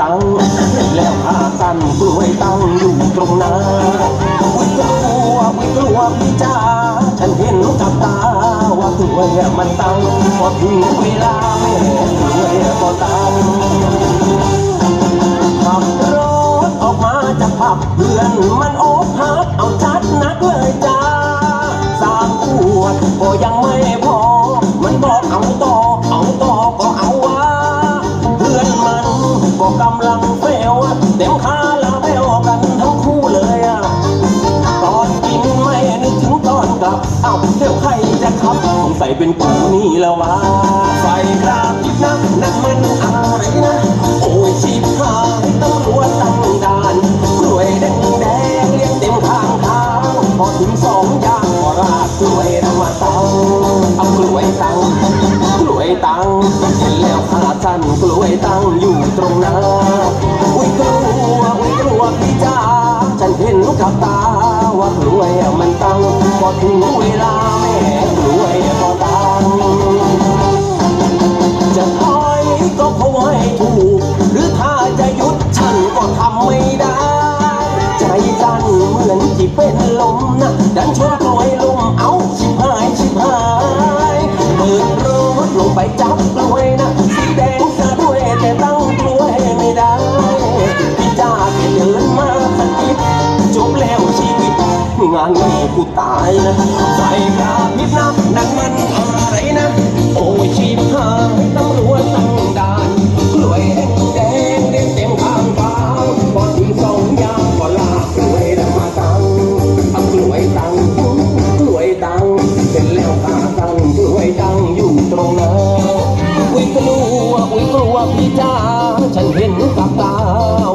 ตั้งแล้วพาสั้นกล้วยตั้งอยู่ตรงนั้นอุ้ยกลัวไม่กลัวพี่จ้าฉันเห็นกับตาว่ากล้วยมันตั้งพอถึงเวลาแม่กล้วยก็ตั้ง กำลังเฟลเต็มคาราเบลกันทั้งคู่เลยอะตอนกินไม่นึกถึงตอนกลับ เอ้าเดี๋ยวใครจะขับสงสัยเป็นกูนี่แล้ววะไฟกราบทิพนะนั่นมันอะไรนะ โอ้ยชีพหายตำรวจตั้งด่านกล้วยแดงแดงเลี้ยงเต็มข้างทางพอถึงสองอย่างก็ราดกล้วยนำมาตังเอากล้วยตังกล้วยตังเห็นแล้วขา สั้นกล้วยตั้งอยู่ตรงนั้นอุ้ยกลัวอุ้ยกลัวพี่จ้าฉันเห็นกับตาว่ากล้วยมันตั้งพอถึงเวลาแม่กล้วยก็ตั้งจะถอยก็คงไม่ถูก หรือถ้าจะหยุดฉันก็ทำไม่ได้ ใจดันเหมือนที่เป็นลมนะดันชนกล้วยลมเอาชิบหายชิบหายเปิดรถลงไปจับ กูตายนะไฟกราพริบนะนั่นมันอะไรนะ โอ้ยชีพหายตำรวจตั้งด่านกล้วยแดงแดงเต็มเต็มข้างทางพอถึงสองยามก็ลากกล้วยแล้วมาตั้งเอากล้วยตั้งกล้วยตั้งเสร็จแล้วขาตั้งกล้วยตั้งอยู่ตรงนั้นอุ้ยกลัวอุ้ยกลัวพี่จ้าฉันเห็นกับตา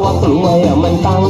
ว่ากล้วยมันตั้ง